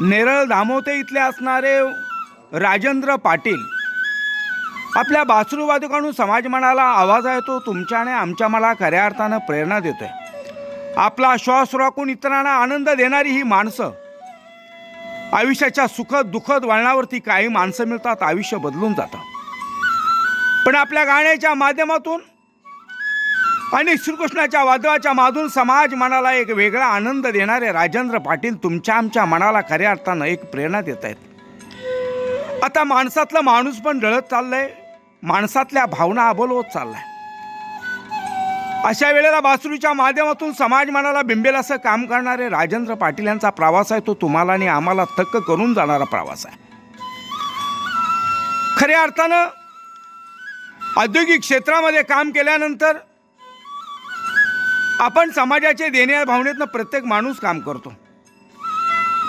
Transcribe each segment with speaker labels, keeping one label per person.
Speaker 1: नेरळ दामोते इथले असणारे राजेंद्र पाटील. आपल्या बासरूवादकांडून समाज मनाला आवाज आहे तो तुमच्या आणि आमच्या मला खऱ्या अर्थानं प्रेरणा देतोय. आपला श्वास रोखून इतरांना आनंद देणारी ही माणसं आयुष्याच्या सुखद दुःखद वळणावरती काही माणसं मिळतात आयुष्य बदलून जातं. पण आपल्या गाण्याच्या माध्यमातून आणि श्रीकृष्णाच्या वादळाच्या माधून समाज मनाला एक वेगळा आनंद देणारे राजेंद्र पाटील तुमच्या आमच्या मनाला खऱ्या अर्थानं एक प्रेरणा देत आहेत. आता माणसातलं माणूस पण डळत चाललंय माणसातल्या भावना अबोल होत चाललाय अशा वेळेला बासरूच्या माध्यमातून समाज मनाला बिंबेल असं काम करणारे राजेंद्र पाटील यांचा प्रवास आहे तो तुम्हाला आणि आम्हाला थक्क करून जाणारा प्रवास आहे. खऱ्या अर्थानं औद्योगिक क्षेत्रामध्ये काम केल्यानंतर आपण समाजाचे देण्या भावनेतनं प्रत्येक माणूस काम करतो.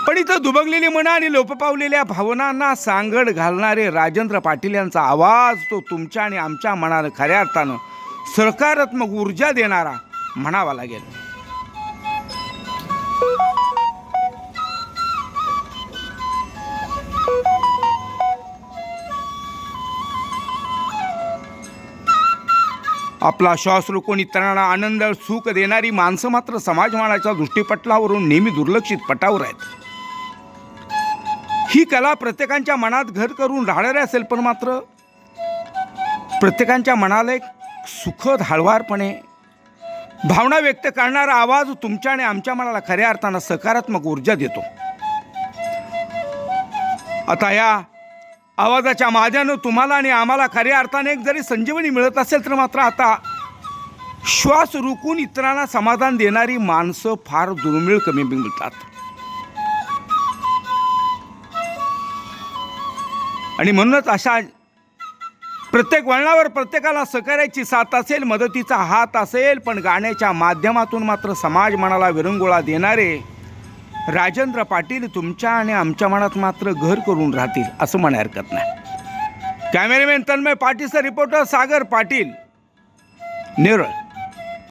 Speaker 1: पण इथं दुबगलेली मनं आणि लोप पावलेल्या भावनांना सांगड घालणारे राजेंद्र पाटील यांचा आवाज तो तुमच्या आणि आमच्या मनानं खऱ्या अर्थानं सकारात्मक ऊर्जा देणारा म्हणावा लागेल. आपला श्वास रोखून इतरांना आनंद सुख देणारी माणसं मात्र समाजमानाच्या दृष्टीपटलावरून नेहमी दुर्लक्षित पटावर आहेत. ही कला प्रत्येकांच्या मनात घर करून राहणारी असेल पण मात्र प्रत्येकांच्या मनाला एक सुखद हळवारपणे भावना व्यक्त करणारा आवाज तुमच्या आणि आमच्या मनाला खऱ्या अर्थानं सकारात्मक ऊर्जा देतो. आता या आवाजाच्या माध्यानं तुम्हाला आणि आम्हाला खऱ्या अर्थाने एक जरी संजीवनी मिळत असेल तर मात्र आता श्वास रुकून इतरांना समाधान देणारी माणसं फार दुर्मिळ कमी मिळतात. आणि म्हणूनच अशा प्रत्येक वळणावर प्रत्येकाला सहकार्याची साथ असेल मदतीचा हात असेल पण गाण्याच्या माध्यमातून मात्र समाज मनाला विरंगुळा देणारे राजेंद्र पाटील तुमच्या आणि आमच्या मनात मात्र घर करून राहतील असं म्हणाय हरकत नाही. कॅमेरामॅन तन्मय पाटीलचा रिपोर्टर सागर पाटील नेरळ.